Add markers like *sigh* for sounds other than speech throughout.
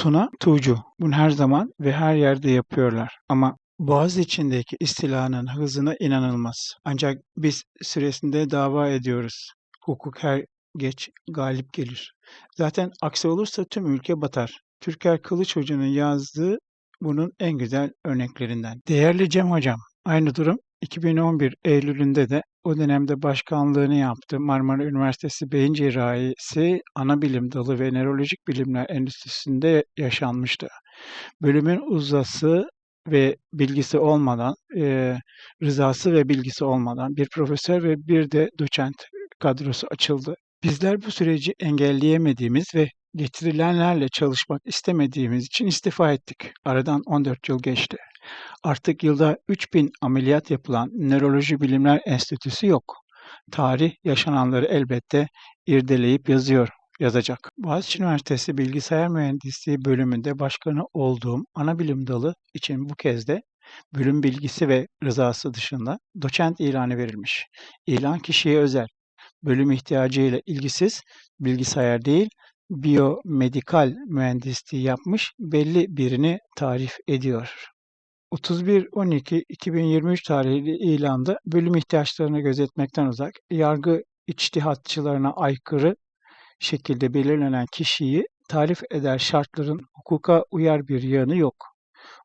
Tuna, tuğcu. Bunu her zaman ve her yerde yapıyorlar. Ama Boğaz içindeki istilanın hızına inanılmaz. Ancak biz süresinde dava ediyoruz. Hukuk her geç galip gelir. Zaten aksi olursa tüm ülke batar. Türker Kılıç Hoca'nın yazdığı bunun en güzel örneklerinden. Değerli Cem Hocam, aynı durum 2011 Eylül'ünde de o dönemde başkanlığını yaptı. Marmara Üniversitesi Beyin Cerrahisi Anabilim Dalı ve Nörolojik Bilimler Endüstrisi'nde yaşanmıştı. Bölümün uzası ve bilgisi olmadan, e, rızası ve bilgisi olmadan bir profesör ve bir de doçent kadrosu açıldı. Bizler bu süreci engelleyemediğimiz ve getirilenlerle çalışmak istemediğimiz için istifa ettik. Aradan 14 yıl geçti. Artık yılda 3000 ameliyat yapılan Nöroloji Bilimler Enstitüsü yok. Tarih yaşananları elbette irdeleyip yazıyor, yazacak. Boğaziçi Üniversitesi Bilgisayar Mühendisliği bölümünde başkanı olduğum ana bilim dalı için bu kez de bölüm bilgisi ve rızası dışında doçent ilanı verilmiş. İlan kişiye özel. Bölüm ihtiyacıyla ilgisiz, bilgisayar değil, biyomedikal mühendisliği yapmış belli birini tarif ediyor. 31.12.2023 tarihli ilanda bölüm ihtiyaçlarını gözetmekten uzak, yargı içtihatçılarına aykırı şekilde belirlenen kişiyi tarif eder şartların hukuka uyar bir yanı yok.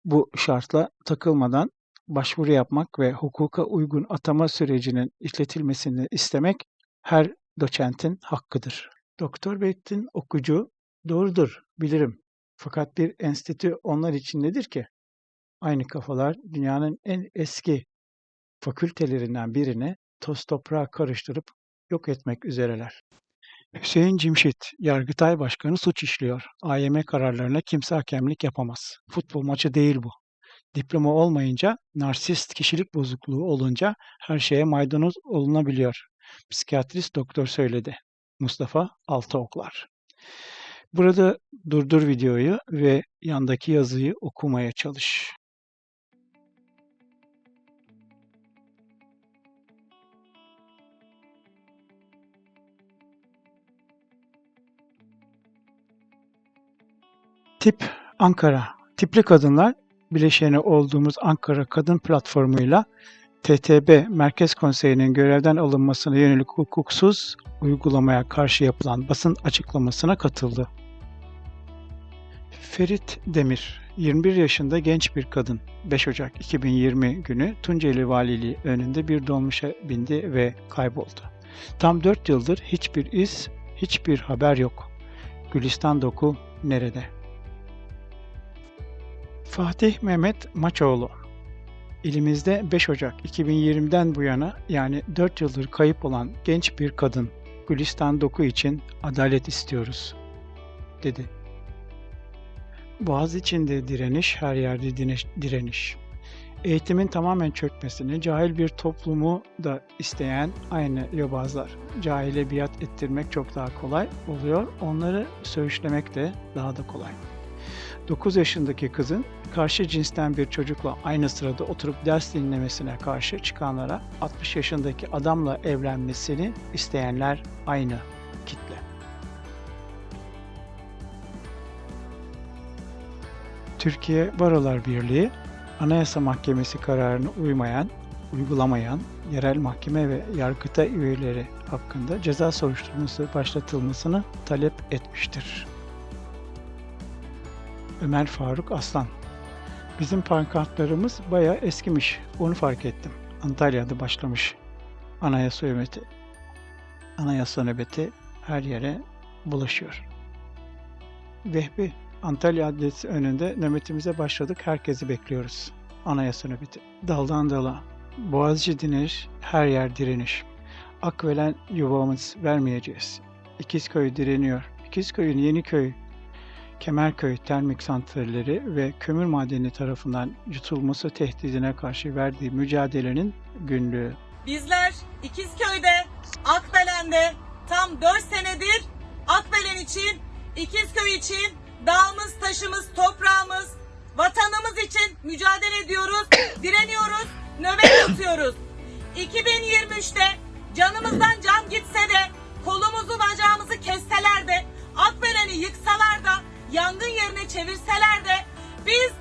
Bu şartla takılmadan başvuru yapmak ve hukuka uygun atama sürecinin işletilmesini istemek her doçentin hakkıdır. Doktor Beyt'in okucu doğrudur bilirim. Fakat bir enstitü onlar için nedir ki? Aynı kafalar dünyanın en eski fakültelerinden birini toz toprağa karıştırıp yok etmek üzereler. Hüseyin Cimşit, Yargıtay Başkanı suç işliyor. AYM kararlarına kimse hakemlik yapamaz. Futbol maçı değil bu. Diploma olmayınca, narsist kişilik bozukluğu olunca her şeye maydanoz olunabiliyor. Psikiyatrist doktor söyledi. Mustafa Altıoklar. Burada durdur videoyu ve yandaki yazıyı okumaya çalış. Tip Ankara. Tipli kadınlar bileşeni olduğumuz Ankara Kadın Platformu'yla TTB Merkez Konseyi'nin görevden alınmasına yönelik hukuksuz uygulamaya karşı yapılan basın açıklamasına katıldı. Ferit Demir, 21 yaşında genç bir kadın. 5 Ocak 2020 günü Tunceli Valiliği önünde bir dolmuşa bindi ve kayboldu. Tam 4 yıldır hiçbir iz, hiçbir haber yok. Gülistan Doku nerede? Fatih Mehmet Maçoğlu İlimizde 5 Ocak 2020'den bu yana yani 4 yıldır kayıp olan genç bir kadın Gülistan Doku için adalet istiyoruz, dedi. Boğaz içinde direniş, her yerde direniş. Eğitimin tamamen çökmesini, cahil bir toplumu da isteyen aynı yobazlar. Cahile biat ettirmek çok daha kolay oluyor, onları söğüşlemek de daha da kolay. 9 yaşındaki kızın karşı cinsten bir çocukla aynı sırada oturup ders dinlemesine karşı çıkanlara 60 yaşındaki adamla evlenmesini isteyenler aynı kitle. Türkiye Barolar Birliği Anayasa Mahkemesi kararını uymayan, uygulamayan yerel mahkeme ve yargıta üyeleri hakkında ceza soruşturması başlatılmasını talep etmiştir. Ömer Faruk Aslan. Bizim pankartlarımız bayağı eskimiş. Onu fark ettim. Antalya'da başlamış anayasa nöbeti. Anayasa nöbeti her yere bulaşıyor. Vehbi, Antalya Adliyesi önünde nöbetimize başladık. Herkesi bekliyoruz. Anayasa nöbeti. Daldan dala. Boğaziçi direniş, her yer direniş. Akvelen yuvamız vermeyeceğiz. İkizköy direniyor. İkizköy'ün Yeniköy Kemerköy termik santralleri ve kömür madeni tarafından yutulması tehdidine karşı verdiği mücadelenin günlüğü. Bizler İkizköy'de, Akbelen'de tam 4 senedir Akbelen için, İkizköy için, dağımız, taşımız, toprağımız, vatanımız için mücadele ediyoruz, *coughs* direniyoruz, nöbet *coughs* tutuyoruz. 2023'te canımızdan can gitse de, kolumuzu bacağımızı kesseler de, Akbelen'i yıksalar da yangın yerine çevirseler de biz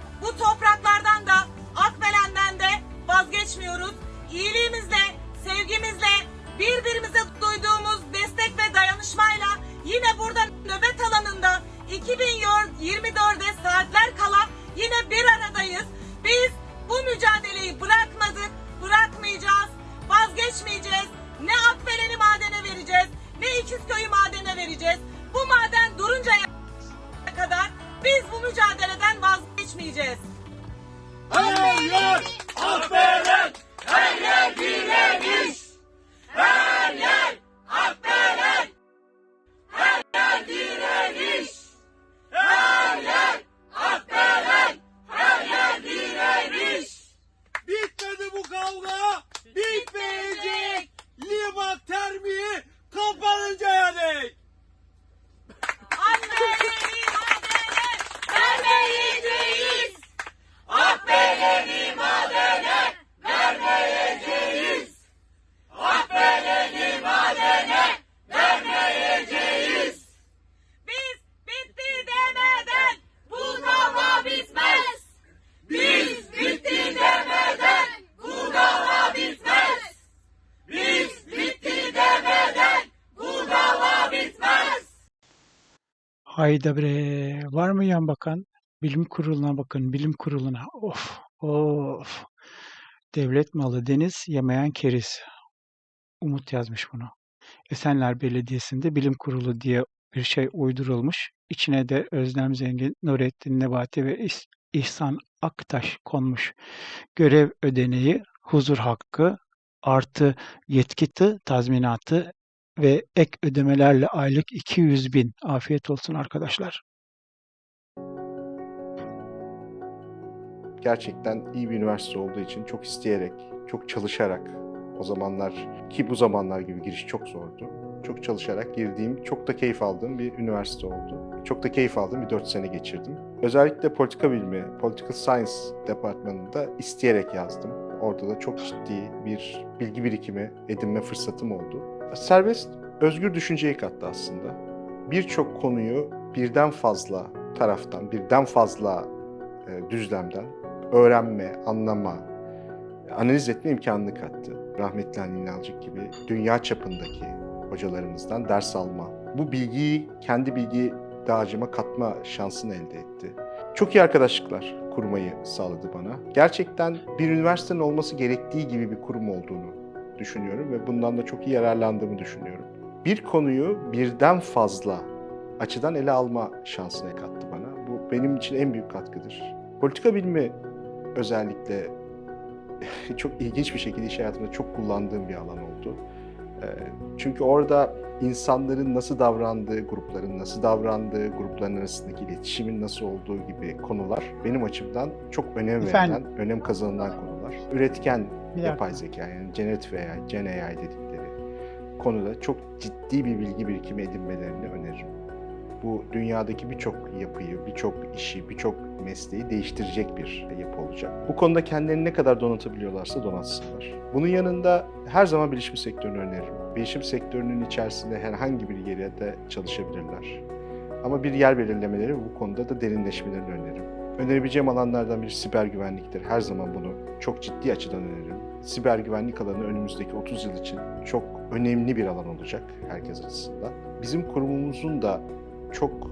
mücadeleden vazgeçmeyeceğiz. Hayda bre. Var mı yan bakan? Bilim kuruluna bakın. Bilim kuruluna. Of. Of. Devlet malı deniz yemeyen keriz. Umut yazmış bunu. Esenler Belediyesi'nde bilim kurulu diye bir şey uydurulmuş. İçine de Özlem Zengin, Nurettin Nebati ve İhsan Aktaş konmuş. Görev ödeneği, huzur hakkı, artı yetkiti tazminatı ve ek ödemelerle aylık 200 bin. Afiyet olsun arkadaşlar. gerçekten iyi bir üniversite olduğu için çok isteyerek, çok çalışarak o zamanlar ki bu zamanlar gibi giriş çok zordu. Çok çalışarak girdiğim, çok da keyif aldığım bir üniversite oldu. Çok da keyif aldığım bir 4 sene geçirdim. Özellikle politika bilimi, political science departmanında isteyerek yazdım. Orada da çok ciddi bir bilgi birikimi edinme fırsatım oldu. Serbest, özgür düşünceyi kattı aslında. Birçok konuyu birden fazla taraftan, birden fazla e, düzlemden öğrenme, anlama, analiz etme imkanını kattı. Rahmetli Ali İnalcık gibi dünya çapındaki hocalarımızdan ders alma. Bu bilgiyi kendi bilgi dağarcığıma katma şansını elde etti. Çok iyi arkadaşlıklar kurmayı sağladı bana. Gerçekten bir üniversitenin olması gerektiği gibi bir kurum olduğunu düşünüyorum ve bundan da çok iyi yararlandığımı düşünüyorum. Bir konuyu birden fazla açıdan ele alma şansını kattı bana. Bu benim için en büyük katkıdır. Politika bilimi özellikle *laughs* çok ilginç bir şekilde iş hayatımda çok kullandığım bir alan oldu. Ee, Çünkü orada insanların nasıl davrandığı, grupların nasıl davrandığı, grupların arasındaki iletişimin nasıl olduğu gibi konular benim açımdan çok önem Efendim? verilen, önem kazanılan konular. Üretken Bir dakika. yapay zeka yani generative AI, Gen AI dedikleri konuda çok ciddi bir bilgi birikimi edinmelerini öneririm. Bu dünyadaki birçok yapıyı, birçok işi, birçok mesleği değiştirecek bir yapı olacak. Bu konuda kendilerini ne kadar donatabiliyorlarsa donatsınlar. Bunun yanında her zaman bilişim sektörünü öneririm. Bilişim sektörünün içerisinde herhangi bir yerde çalışabilirler. Ama bir yer belirlemeleri bu konuda da derinleşmelerini öneririm. Önerebileceğim alanlardan biri siber güvenliktir. Her zaman bunu çok ciddi açıdan öneririm. Siber güvenlik alanı önümüzdeki 30 yıl için çok önemli bir alan olacak herkes açısından. Bizim kurumumuzun da çok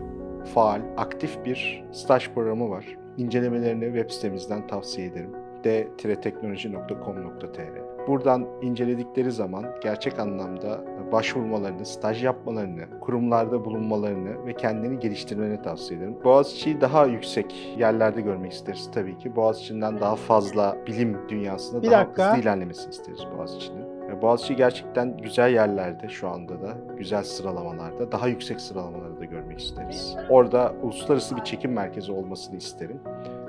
faal, aktif bir staj programı var. İncelemelerini web sitemizden tavsiye ederim. d-teknoloji.com.tr Buradan inceledikleri zaman gerçek anlamda başvurmalarını, staj yapmalarını, kurumlarda bulunmalarını ve kendini geliştirmelerini tavsiye ederim. Boğaziçi'yi daha yüksek yerlerde görmek isteriz tabii ki. Boğaziçi'nden daha fazla bilim dünyasında Bir daha dakika. hızlı ilerlemesini isteriz Boğaziçi'nin. Boğaziçi gerçekten güzel yerlerde şu anda da, güzel sıralamalarda, daha yüksek sıralamaları da görmek isteriz. Orada uluslararası bir çekim merkezi olmasını isterim.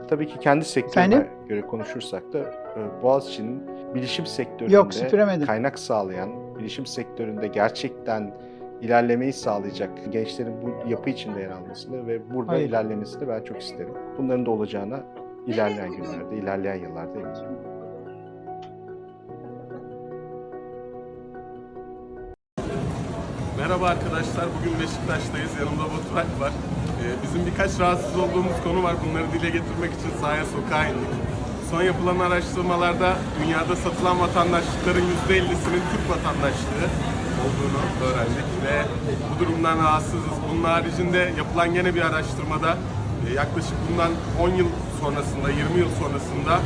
Tabii ki kendi sektörüme Efendim? göre konuşursak da e, Boğaziçi'nin bilişim Yok, sektöründe süpüremedim. kaynak sağlayan, bilişim sektöründe gerçekten ilerlemeyi sağlayacak gençlerin bu yapı içinde yer almasını ve burada Hayır. ilerlemesini ben çok isterim. Bunların da olacağına ilerleyen günlerde, ilerleyen yıllarda eminim. Merhaba arkadaşlar, bugün Beşiktaş'tayız. Yanımda Baturay var. Ee, bizim birkaç rahatsız olduğumuz konu var. Bunları dile getirmek için sahaya sokağa indik. Son yapılan araştırmalarda dünyada satılan vatandaşlıkların %50'sinin Türk vatandaşlığı olduğunu öğrendik ve bu durumdan rahatsızız. Bunun haricinde yapılan gene bir araştırmada e, yaklaşık bundan 10 yıl sonrasında, 20 yıl sonrasında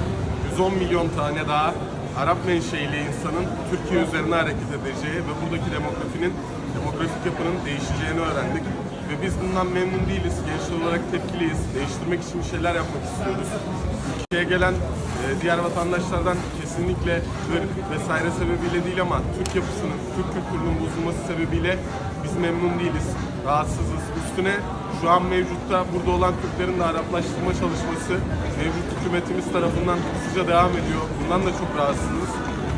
110 milyon tane daha Arap menşeili insanın Türkiye üzerine hareket edeceği ve buradaki demografinin, demografik yapının değişeceğini öğrendik. Ve biz bundan memnun değiliz. Gençler olarak tepkiliyiz. Değiştirmek için bir şeyler yapmak istiyoruz. Ülkeye gelen e, diğer vatandaşlardan kesinlikle ırk vesaire sebebiyle değil ama Türk yapısının, Türk kültürünün bozulması sebebiyle biz memnun değiliz. Rahatsızız. Üstüne şu an mevcutta burada olan Türklerin de Araplaştırma çalışması mevcut hükümetimiz tarafından hızlıca devam ediyor. Bundan da çok rahatsızız.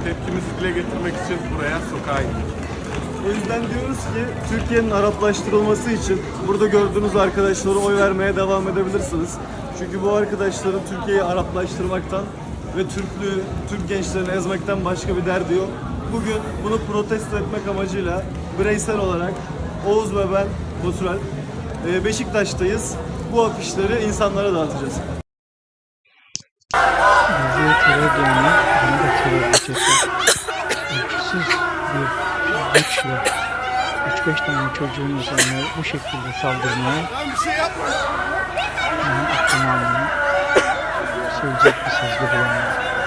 Tepkimizi dile getirmek için buraya sokağa indik. O yüzden diyoruz ki Türkiye'nin Araplaştırılması için burada gördüğünüz arkadaşlara oy vermeye devam edebilirsiniz. Çünkü bu arkadaşların Türkiye'yi Araplaştırmaktan ve Türklüğü, Türk gençlerini ezmekten başka bir derdi yok. Bugün bunu protesto etmek amacıyla bireysel olarak Oğuz ve ben Batural e, Beşiktaş'tayız. Bu afişleri insanlara dağıtacağız. Bize terör bir güçle 3-5 tane çocuğun üzerine bu şekilde saldırmaya benim aklım almıyor. Söyleyecek bir söz de bulamıyorum.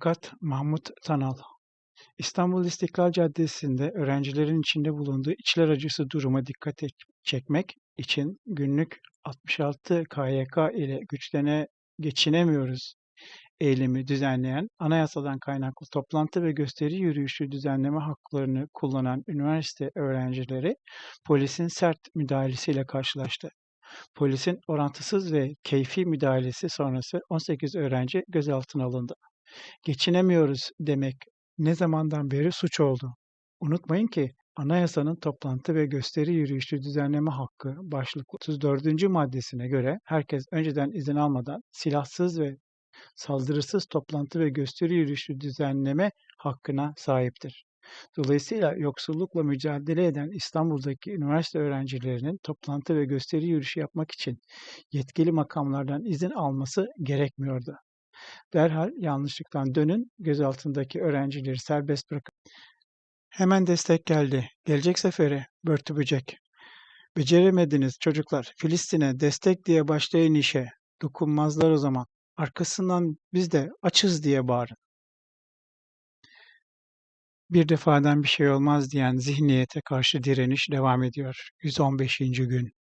Avukat Mahmut Tanal İstanbul İstiklal Caddesi'nde öğrencilerin içinde bulunduğu içler acısı duruma dikkat çekmek için günlük 66 KYK ile güçlene geçinemiyoruz eylemi düzenleyen, anayasadan kaynaklı toplantı ve gösteri yürüyüşü düzenleme haklarını kullanan üniversite öğrencileri polisin sert müdahalesiyle karşılaştı. Polisin orantısız ve keyfi müdahalesi sonrası 18 öğrenci gözaltına alındı. Geçinemiyoruz demek ne zamandan beri suç oldu. Unutmayın ki anayasanın toplantı ve gösteri yürüyüşü düzenleme hakkı başlıklı 34. maddesine göre herkes önceden izin almadan silahsız ve saldırısız toplantı ve gösteri yürüyüşü düzenleme hakkına sahiptir. Dolayısıyla yoksullukla mücadele eden İstanbul'daki üniversite öğrencilerinin toplantı ve gösteri yürüyüşü yapmak için yetkili makamlardan izin alması gerekmiyordu. Derhal yanlışlıktan dönün, gözaltındaki öğrencileri serbest bırakın. Hemen destek geldi. Gelecek sefere börtü böcek. Beceremediniz çocuklar. Filistin'e destek diye başlayın işe. Dokunmazlar o zaman. Arkasından biz de açız diye bağırın. Bir defadan bir şey olmaz diyen zihniyete karşı direniş devam ediyor. 115. gün.